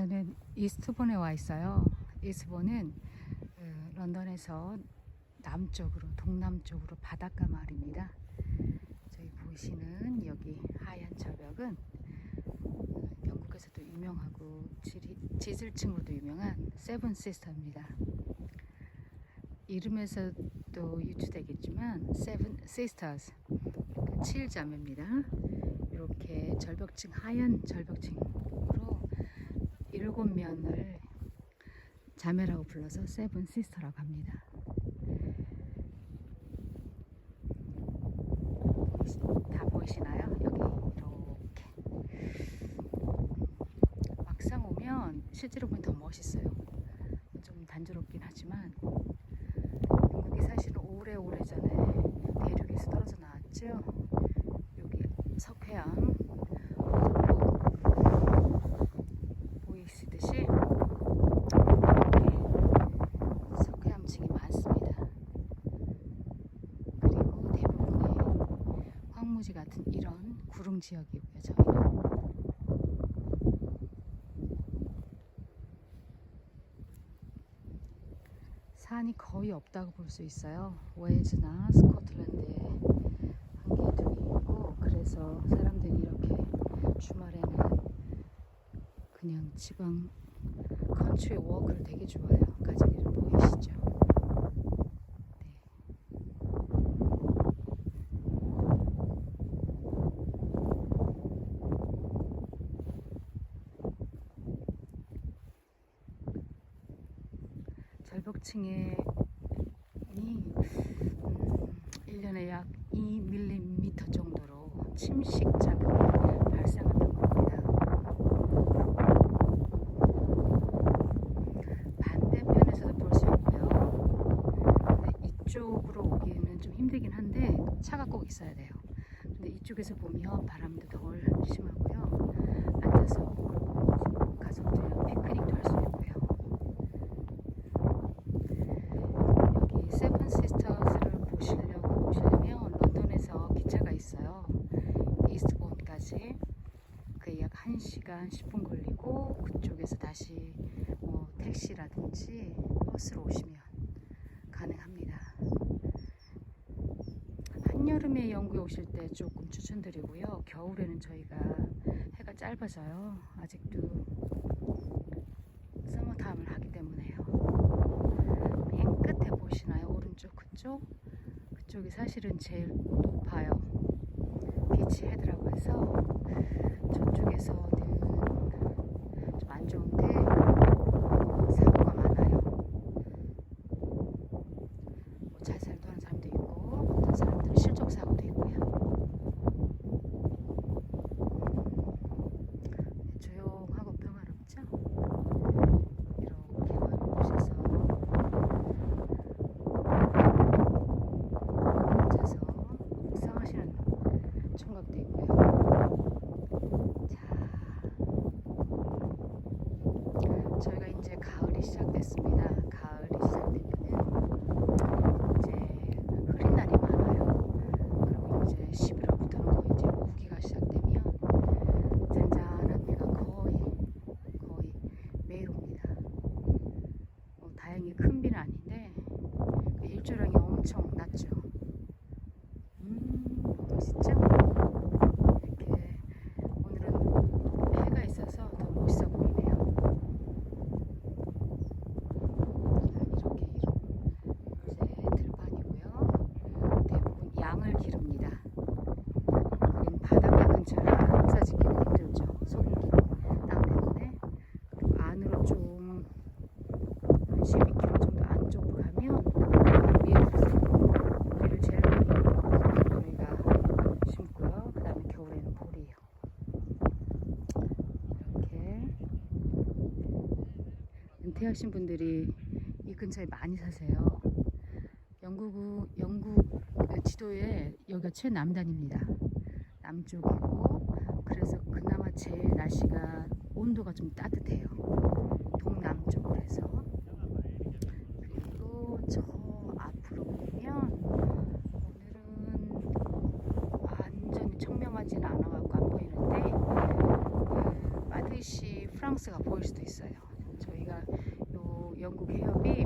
저는 이스트본에 와 있어요. 이스트본은 그 런던에서 남쪽으로 동남쪽으로 바닷가 마을입니다. 저기 보시는 여기 하얀 절벽은 어, 영국에서도 유명하고 지질층으로도 유명한 세븐 시스터입니다. 이름에서도 유추되겠지만 세븐 시스터즈 그 7자매입니다. 이렇게 절벽층 하얀 절벽층으로 일곱 면을 자매라고 불러서 세븐 시스터라고 합니다. 다 보이시나요? 여기 이렇게 막상 오면 실제로 보면 더 멋있어요. 좀 단조롭긴 하지만 영국이 사실은 오래오래 전에 대륙에서 떨어져 나왔죠. 여기 석회암 보이시듯이 이렇게 석회암층이 많습니다. 그리고 대부분의 황무지 같은 지역이고요. 저희는 산이 거의 없다고 볼 수 있어요. 웨일즈나 스코틀랜드에 한 개, 두 개 있고 그래서 사람들이 이렇게 주말에는 그냥 지방 컨트리 워크를 되게 좋아해요. 가족이 보이시죠? 절벽층에 이 음, 1년에 약 2mm 정도로 침식 작용이 발생한다고 합니다. 반대편에서도 볼 수 있고요. 근데 이쪽으로 오기에는 좀 힘들긴 한데 차가 꼭 있어야 돼요. 근데 이쪽에서 보면 바람도 덜 심하고요. 앉아서 가족들이랑 피크닉도 할 수 있고요. 여기 세븐 시스터즈를 보시려고 보시려면 런던에서 기차가 있어요. 이스트본까지 그게 약 1시간 10분 걸리고 그쪽에서 다시 뭐 택시라든지 버스로 오시면 가능합니다. 한여름에 영국에 오실 때 조금 추천드리고요. 겨울에는 저희가 해가 짧아져요. 아직도 서머타임을 하기 때문에요. 맨 끝에 보시나요? 오른 쪽 그쪽? 그쪽이 사실은 제일 높아요. 비치 헤드라고 해서 저쪽에서는 좀 안 좋은데 사고가 많아요. 뭐 자살도 하는 사람도 있고 어떤 사람들은 실족 사고도 있고요. 네, 조용하고 평화롭죠? 이렇게 오셔서 앉아서 묵상하시는 총각도 있고요. 자, 저희가 이제 가을이 시작됐습니다. 가을이 시작되면은 이제 흐린 날이 많아요. 그리고 이제 11월부터는 거의 이제 우기가 시작되면 잔잔한 비가 거의 거의 매일 옵니다. 어, 다행히 큰 비는 아닌데 그 일조량이 엄청 낮죠. 음, 멋있죠? 이렇게 오늘은 해가 있어서 더 멋있어 보이네요. 이렇게 이제 들판이고요. 대부분 양을 기릅니다. 여긴 바닷가 근처라 농사 짓기는 힘들죠. 소금기 땅 때문에. 그리고 안으로 좀 12km 정도 안쪽으로 가면 밀, 밀을 제일 많이 저희가 심고요. 그 다음에 겨울에는 보리요. 이렇게 은퇴하신 분들이 이 근처에 많이 사세요. 영국 영국 그 지도에 여기가 최남단입니다. 남쪽이고 그래서 그나마 제일 날씨가 온도가 좀 따뜻해요. 동남쪽으로 해서 그리고 저 앞으로 보면 오늘은 완전히 청명하지는 않아갖고 안 보이는데 그 마드리시 프랑 프랑스가 보일 수도 있어요. 저희가 요 영국 해협이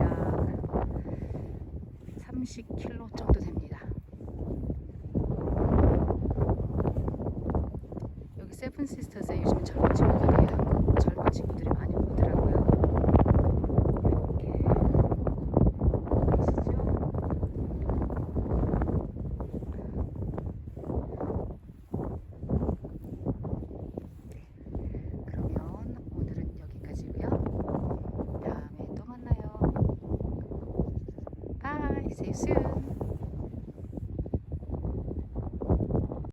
약 30km 정도 됩니다. 여기 세븐 시스터즈에 요즘 젊은 친구들이 한국 젊은 친구들이 많이 오더라고요. You soon.